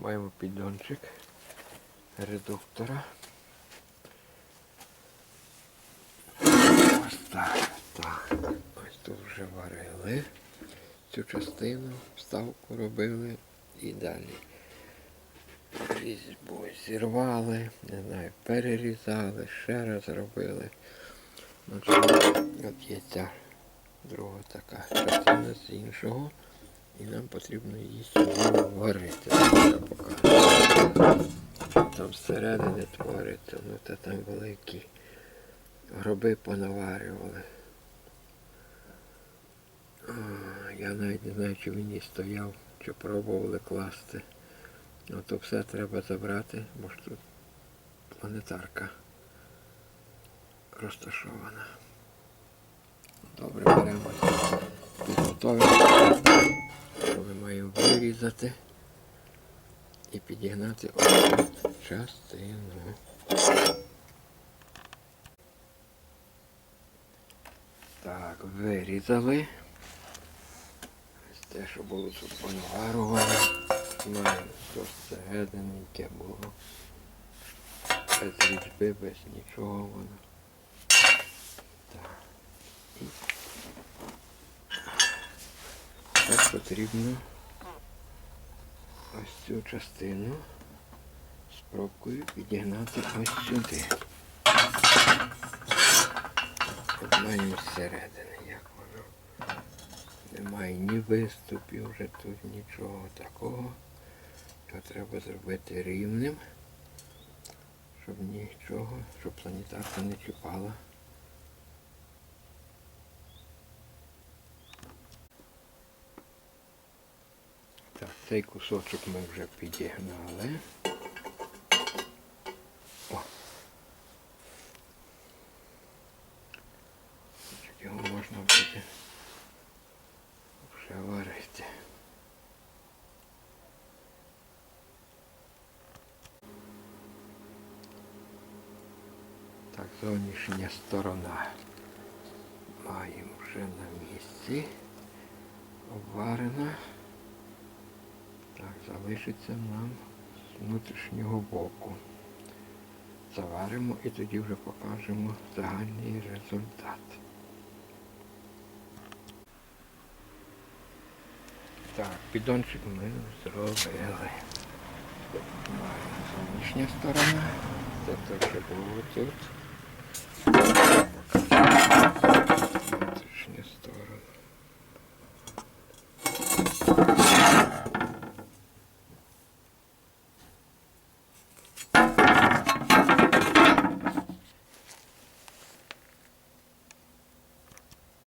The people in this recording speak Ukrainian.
маємо піддончик редуктора. Ось так, так. Ось тут вже варили цю частину, вставку робили і далі. Різьбу зірвали, не знаю, перерізали, ще раз робили. Ну. От є ця друга така частина з іншого. І нам потрібно її сьогодні варити. Там всередині твориться, ну та там великі гроби понаварювали. Я навіть не знаю, чи він і стояв, чи пробували класти. Ну то все треба забрати, бо ж тут планетарка розташована. Добре, беремо підготовимо. Ми маємо вирізати і підігнати оцю частину. Так, вирізали. Ось те, що було тут понаварували. Маємо що всередині, яке було. Без різьби, без нічого воно. Так. І так потрібно ось цю частину з пробкою підігнати ось сюди. От зсередини, як воно. Немає ні виступів, вже тут нічого такого. Його треба зробити рівним, щоб нічого, щоб планетарка не чіпала. Так, цей кусочок ми вже підігнали. О. Його можна буде вже варити. Так, зовнішня сторона маємо вже на місці. Обварена. Залишиться нам з внутрішнього боку. Заваримо і тоді вже покажемо загальний результат. Так, піддончик ми зробили. Зовнішня сторона. Це те, що було тут.